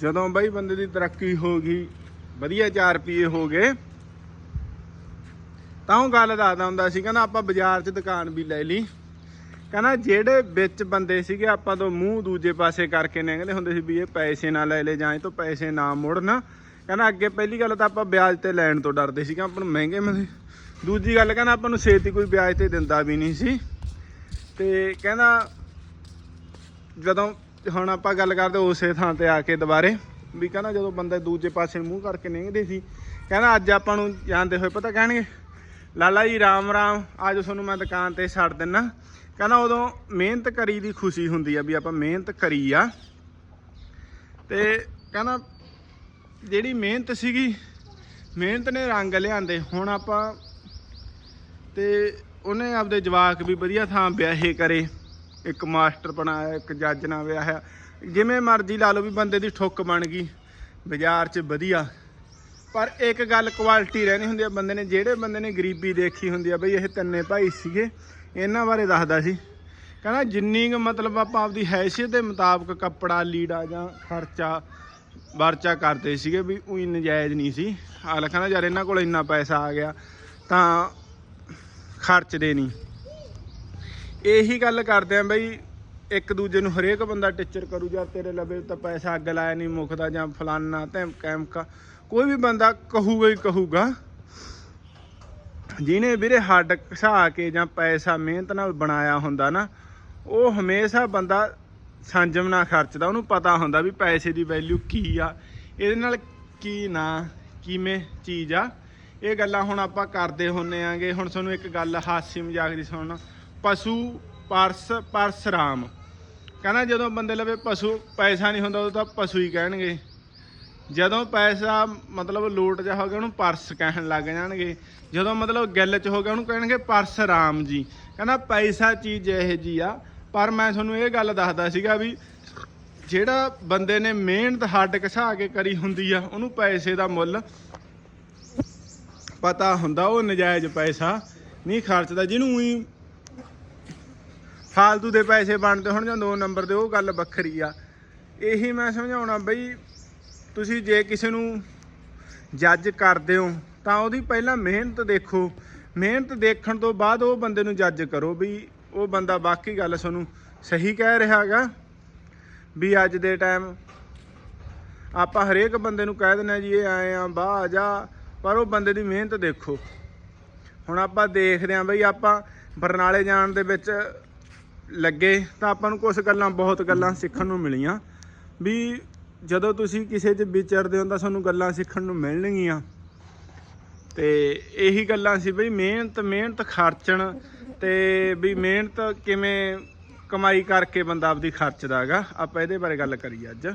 ਜਦੋਂ ਬਾਈ ਬੰਦੇ ਦੀ ਤਰੱਕੀ ਹੋ ਗਈ, ਵਧੀਆ 4 ਰੁਪਏ ਹੋ ਗਏ, ਤਾਂ ਉਹ ਗੱਲ ਦੱਸਦਾ ਹੁੰਦਾ ਸੀ, ਕਹਿੰਦਾ ਆਪਾਂ ਬਾਜ਼ਾਰ 'ਚ ਦੁਕਾਨ ਵੀ ਲੈ ਲਈ। ਕਹਿੰਦਾ ਜਿਹੜੇ ਵਿੱਚ ਬੰਦੇ ਸੀਗੇ, ਆਪਾਂ ਤੋਂ ਮੂੰਹ ਦੂਜੇ ਪਾਸੇ ਕਰਕੇ ਨਿਕਲਦੇ ਹੁੰਦੇ ਸੀ ਵੀ ਇਹ ਪੈਸੇ ਨਾ ਲੈ ਲੈ ਜਾਂ ਇਹ ਤੋਂ ਪੈਸੇ ਨਾ ਮੋੜਨ। ਕਹਿੰਦਾ ਅੱਗੇ ਪਹਿਲੀ ਗੱਲ ਤਾਂ ਆਪਾਂ ਵਿਆਜ ਤੇ ਲੈਣ ਤੋਂ ਡਰਦੇ ਸੀ ਆਪਾਂ ਨੂੰ ਮਹਿੰਗੇ ਮਿਲਦੇ ਦੂਜੀ ਗੱਲ, ਕਹਿੰਦਾ ਆਪਾਂ ਨੂੰ ਛੇਤੀ ਕੋਈ ਵਿਆਜ ਤੇ ਦਿੰਦਾ ਵੀ ਨਹੀਂ ਸੀ। ਤੇ ਕਹਿੰਦਾ ਜਦੋਂ ਹੁਣ ਆਪਾਂ ਗੱਲ ਕਰਦੇ ਉਸੇ ਥਾਂ ਤੇ ਆ ਕੇ ਦੁਬਾਰੇ। ਵੀ ਕਹਿੰਦਾ ਜਦੋਂ ਬੰਦਾ ਦੂਜੇ ਪਾਸੇ ਮੂੰਹ ਕਰਕੇ ਨਿਕਲਦੇ ਸੀ, ਕਹਿੰਦਾ ਅੱਜ ਆਪਾਂ ਨੂੰ ਜਾਂਦੇ ਹੋਏ ਪਤਾ ਕਹਿਣਗੇ, ਲਾਲਾ ਜੀ, ਰਾਮ ਰਾਮ, ਅੱਜ ਤੁਹਾਨੂੰ ਮੈਂ ਦੁਕਾਨ ਤੇ ਛੱਡ ਦਿੰਨਾ। ਕਹਿੰਦਾ ਉਦੋਂ ਮਿਹਨਤ ਕਰੀ ਦੀ ਖੁਸ਼ੀ ਹੁੰਦੀ ਆ ਵੀ ਆਪਾਂ ਮਿਹਨਤ ਕਰੀ ਆ। ਤੇ ਕਹਿੰਦਾ ਜਿਹੜੀ ਮਿਹਨਤ ਸੀਗੀ, ਮਿਹਨਤ ਨੇ ਰੰਗ ਲਿਆਂਦੇ, ਹੁਣ ਆਪਾਂ ਤੇ ਉਹਨੇ ਆਪਦੇ ਜਵਾਕ ਵੀ ਵਧੀਆ ਥਾਂ ਵਿਆਹੇ ਕਰੇ। ਇੱਕ ਮਾਸਟਰ ਬਣਾਇਆ, ਇੱਕ ਜੱਜ ਨਾਲ ਵਿਆਹਿਆ। ਜਿਵੇਂ ਮਰਜ਼ੀ ਲਾ ਲਓ ਵੀ ਬੰਦੇ ਦੀ ਠੁੱਕ ਬਣ ਗਈ, ਬਾਜ਼ਾਰ 'ਚ ਵਧੀਆ। ਪਰ ਇੱਕ ਗੱਲ ਕੁਆਲਿਟੀ ਰਹਿਣੀ ਹੁੰਦੀ ਆ ਬੰਦੇ ਨੇ, ਜਿਹੜੇ ਬੰਦੇ ਨੇ ਗਰੀਬੀ ਦੇਖੀ ਹੁੰਦੀ ਆ, ਬਈ ਇਹ ਤਿੰਨੇ ਭਾਈ ਸੀਗੇ, ਇਹਨਾਂ ਬਾਰੇ ਦੱਸਦਾ ਸੀ। ਕਹਿੰਦਾ ਜਿੰਨੀ ਕੁ ਮਤਲਬ ਆਪਾਂ ਆਪਦੀ ਹੈਸੀਅਤ ਦੇ ਮੁਤਾਬਕ ਕੱਪੜਾ, ਲੀੜਾ ਜਾਂ ਖਰਚਾ, ਵਰਚਾ ਕਰਦੇ ਸੀਗੇ ਵੀ ਉਹੀ ਨਜਾਇਜ਼ ਨਹੀਂ ਸੀ। ਅਗਲਾ ਕਹਿੰਦਾ ਯਾਰ ਇਹਨਾਂ ਕੋਲ ਇੰਨਾ ਪੈਸਾ ਆ ਗਿਆ, ਤਾਂ ਖਰਚਦੇ ਨਹੀਂ। ਇਹੀ ਗੱਲ ਕਰਦੇ ਆ ਬਈ, ਇੱਕ ਦੂਜੇ ਨੂੰ ਹਰੇਕ ਬੰਦਾ ਟੀਚਰ ਕਰੂ, ਜਾਂ ਤੇਰੇ ਲਵੇ ਤਾਂ ਪੈਸਾ ਅੱਗ ਲਾਇਆ ਨਹੀਂ ਮੁੱਕਦਾ, ਜਾਂ ਫਲਾਨਾ ਤੇ ਕੈਮਕਾ ਕੋਈ ਵੀ ਬੰਦਾ ਕਹੂਗਾ ਹੀ ਕਹੂਗਾ। ਜਿਹਨੇ ਵੀਰੇ ਹੱਡ ਘਸਾ ਕੇ ਜਾਂ ਪੈਸਾ ਮਿਹਨਤ ਨਾਲ ਬਣਾਇਆ ਹੁੰਦਾ ਨਾ, ਉਹ ਹਮੇਸ਼ਾ ਬੰਦਾ ਸੰਜਮ ਨਾਲ ਖਰਚਦਾ। ਉਹਨੂੰ ਪਤਾ ਹੁੰਦਾ ਵੀ ਪੈਸੇ ਦੀ ਵੈਲਿਊ ਕੀ ਆ, ਇਹਦੇ ਨਾਲ ਕੀ ਨਾ, ਕਿਵੇਂ ਚੀਜ਼ ਆ। ਇਹ ਗੱਲਾਂ ਹੁਣ ਆਪਾਂ ਕਰਦੇ ਹੁੰਨੇ ਆਂਗੇ। ਹੁਣ ਤੁਹਾਨੂੰ ਇੱਕ ਗੱਲ ਹਾਸੀ ਮਜ਼ਾਕ ਦੀ ਸੁਣਨਾ। ਪਸ਼ੂ ਪਰਸ ਪਰਸਰਾਮ। ਕਹਿੰਦਾ ਜਦੋਂ ਬੰਦੇ ਲਵੇ ਪਸ਼ੂ, ਪੈਸਾ ਨਹੀਂ ਹੁੰਦਾ ਉਦੋਂ ਤਾਂ ਪਸ਼ੂ ਹੀ ਕਹਿਣਗੇ। ਜਦੋਂ ਪੈਸਾ ਮਤਲਬ ਲੋਟ ਜਾ ਹੋ ਗਿਆ, ਉਹਨੂੰ ਪਰਸ ਕਹਿਣ ਲੱਗ ਜਾਣਗੇ। ਜਦੋਂ ਮਤਲਬ ਗਿੱਲ ਚ ਹੋ ਗਿਆ, ਉਹਨੂੰ ਕਹਿਣਗੇ ਪਰਸ ਰਾਮ ਜੀ। ਕਹਿੰਦਾ ਪੈਸਾ ਚੀਜ਼ ਇਹ ਜੀ ਆ। ਪਰ ਮੈਂ ਤੁਹਾਨੂੰ ਇਹ ਗੱਲ ਦੱਸਦਾ ਸੀਗਾ ਵੀ ਜਿਹੜਾ ਬੰਦੇ ਨੇ ਮਿਹਨਤ ਹੱਡ ਘਸਾ ਕੇ ਕਰੀ ਹੁੰਦੀ ਆ, ਉਹਨੂੰ ਪੈਸੇ ਦਾ ਮੁੱਲ ਪਤਾ ਹੁੰਦਾ, ਉਹ ਨਜਾਇਜ਼ ਪੈਸਾ ਨਹੀਂ ਖਰਚਦਾ। ਜਿਹਨੂੰ ਹੀ ਫਾਲਤੂ ਦੇ ਪੈਸੇ ਬਣਦੇ ਹੁਣ ਜਾਂ ਦੋ ਨੰਬਰ ਦੇ, ਉਹ ਗੱਲ ਵੱਖਰੀ ਆ। ਇਹੀ ਮੈਂ ਸਮਝਾਉਣਾ ਬਈ, ਤੁਸੀਂ ਜੇ ਕਿਸੇ ਨੂੰ ਜੱਜ ਕਰਦੇ ਹੋ, ਤਾਂ ਉਹਦੀ ਪਹਿਲਾਂ ਮਿਹਨਤ ਦੇਖੋ। ਮਿਹਨਤ ਦੇਖਣ ਤੋਂ ਬਾਅਦ ਉਹ ਬੰਦੇ ਨੂੰ ਜੱਜ ਕਰੋ ਵੀ ਉਹ ਬੰਦਾ ਬਾਕੀ ਗੱਲ ਤੁਹਾਨੂੰ ਸਹੀ ਕਹਿ ਰਿਹਾ ਹੈਗਾ ਵੀ ਅੱਜ ਦੇ ਟਾਈਮ ਆਪਾਂ ਹਰੇਕ ਬੰਦੇ ਨੂੰ ਕਹਿ ਦਿੰਦੇ ਹਾਂ ਜੀ, ਇਹ ਆਏ ਆ ਬਾਹ ਜਾ, ਪਰ ਉਹ ਬੰਦੇ ਦੀ ਮਿਹਨਤ ਦੇਖੋ। ਹੁਣ ਆਪਾਂ ਦੇਖਦੇ ਆਂ ਬਈ, ਆਪਾਂ ਬਰਨਾਲੇ ਜਾਣ ਦੇ ਵਿੱਚ ਲੱਗੇ ਤਾਂ ਆਪਾਂ ਨੂੰ ਕੁਝ ਗੱਲਾਂ, ਬਹੁਤ ਗੱਲਾਂ ਸਿੱਖਣ ਨੂੰ ਮਿਲੀਆਂ। ਵੀ ਜਦੋਂ ਤੁਸੀਂ ਕਿਸੇ 'ਚ ਵਿਚਰਦੇ ਹੋ ਤਾਂ ਤੁਹਾਨੂੰ ਗੱਲਾਂ ਸਿੱਖਣ ਨੂੰ ਮਿਲਣਗੀਆਂ। ਤੇ ਇਹੀ ਗੱਲਾਂ ਸੀ ਬਈ ਮਿਹਨਤ ਮਿਹਨਤ ਖਰਚਣ ਤੇ ਵੀ ਮਿਹਨਤ ਕਿਵੇਂ ਕਮਾਈ ਕਰਕੇ ਬੰਦਾ ਆਪਦੀ ਖਰਚਦਾ ਹੈਗਾ। ਆਪਾਂ ਇਹਦੇ ਬਾਰੇ ਗੱਲ ਕਰੀਏ ਅੱਜ।